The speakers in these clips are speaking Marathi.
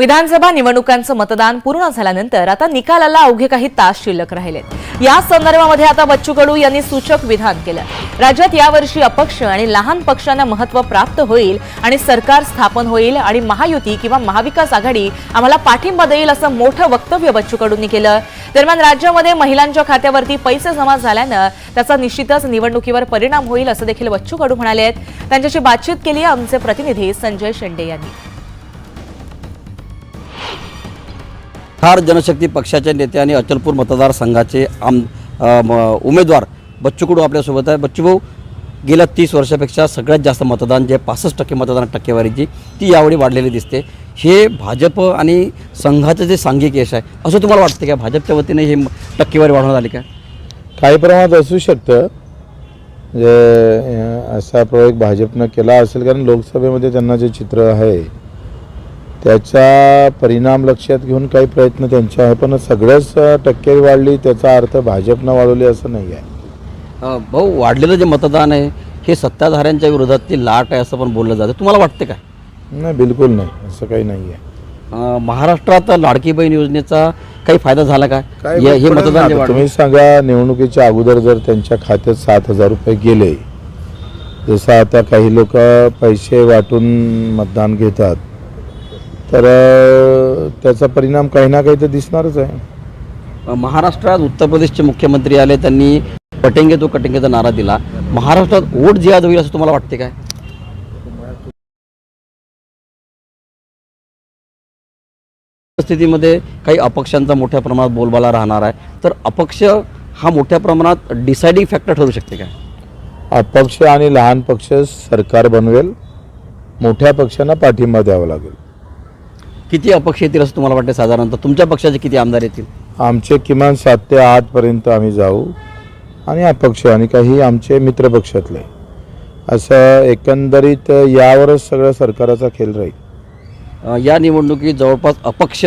विधानसभा निवडणुकांचं मतदान पूर्ण झाल्यानंतर आता निकालाला अवघे काही तास शिल्लक राहिलेत. या संदर्भामध्ये आता बच्चू कडू यांनी सूचक विधान केलं. राज्यात यावर्षी अपक्ष आणि लहान पक्षांना महत्त्व प्राप्त होईल आणि सरकार स्थापन होईल आणि महायुती किंवा महाविकास आघाडी आम्हाला पाठिंबा देईल असं मोठं वक्तव्य बच्चू कडूंनी केलं. दरम्यान राज्यामध्ये महिलांच्या खात्यावरती पैसे जमा झाल्यानं त्याचा निश्चितच निवडणुकीवर परिणाम होईल असं देखील बच्चू कडू म्हणाले आहेत. त्यांच्याशी बातचीत केली आमचे प्रतिनिधी संजय शेंडे यांनी. बिहार जनशक्ती पक्षाचे नेते आणि अचलपूर मतदारसंघाचे आम म- उमेदवार बच्चू कडू आपल्यासोबत आहे. बच्चू भाऊ गेल्या तीस वर्षापेक्षा सगळ्यात जास्त मतदान जे पासष्ट टक्के मतदान टक्केवारीची ती यावेळी वाढलेली दिसते. हे भाजप आणि संघाचं जे सांघिक यश आहे असं तुम्हाला वाटतं का? भाजपच्या वतीने हे टक्केवारी वाढवण्यात आली का? काही प्रमाणात असू शकतं. म्हणजे असा प्रयोग भाजपनं केला असेल कारण लोकसभेमध्ये त्यांना जे चित्र आहे त्याचा परिणाम लक्षात घेऊन काही प्रयत्न त्यांचे आहे पण सगळ्याच अं, टक्केवारी वाढली त्याचा अर्थ भाजपनं वाढवली असं नाही आहे. भाऊ वाढलेलं जे मतदान आहे हे सत्ताधाऱ्यांच्या विरोधातली लाट आहे असं पण बोललं जातं. तुम्हाला वाटतं काय? नाही बिलकुल नाही. असं काही नाही आहे. महाराष्ट्रात लाडकी बहीण योजनेचा काही फायदा झाला का? काय हे मतदान तुम्ही सांगा निवडणुकीच्या अगोदर जर त्यांच्या खात्यात सात हजार रुपये गेले जसं आता काही लोक पैसे वाटून मतदान घेतात तर त्याचा परिणाम काही ना काही तर दिसणारच आहे. महाराष्ट्रात उत्तर प्रदेशचे मुख्यमंत्री आले त्यांनी पटेंगे तो कटेंगेचा नारा दिला. महाराष्ट्रात वोट जिहाद होईल असं तुम्हाला वाटते काय? स्थितीमध्ये काही अपक्षांचा मोठ्या प्रमाणात बोलबाला राहणार आहे. तर अपक्ष हा मोठ्या प्रमाणात डिसाइडिंग फॅक्टर ठरू शकते काय? अपक्ष आणि लहान पक्ष सरकार बनवेल मोठ्या पक्षांना पाठिंबा द्यावा लागेल. किती अपक्ष येतील असं तुम्हाला वाटते साधारणतः? तुमच्या पक्षाचे किती आमदार येतील? आमचे किमान सात ते आठपर्यंत आम्ही जाऊ. आणि अपक्ष आणि काही आमचे मित्रपक्षातले असं एकंदरीत यावरच सगळं सरकाराचा खेळ राहील. अ, या निवडणुकीत जवळपास अपक्ष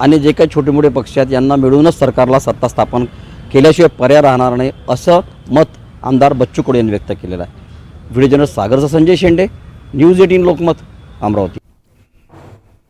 आणि जे काही छोटे मोठे पक्ष आहेत यांना मिळूनच सरकारला सत्ता स्थापन केल्याशिवाय पर्याय राहणार नाही असं मत आमदार बच्चू कडू यांनी व्यक्त केलेलं आहे. व्हिडिओ जर्नलिस्ट सागरचा संजय शेंडे न्यूज एटीन लोकमत अमरावती.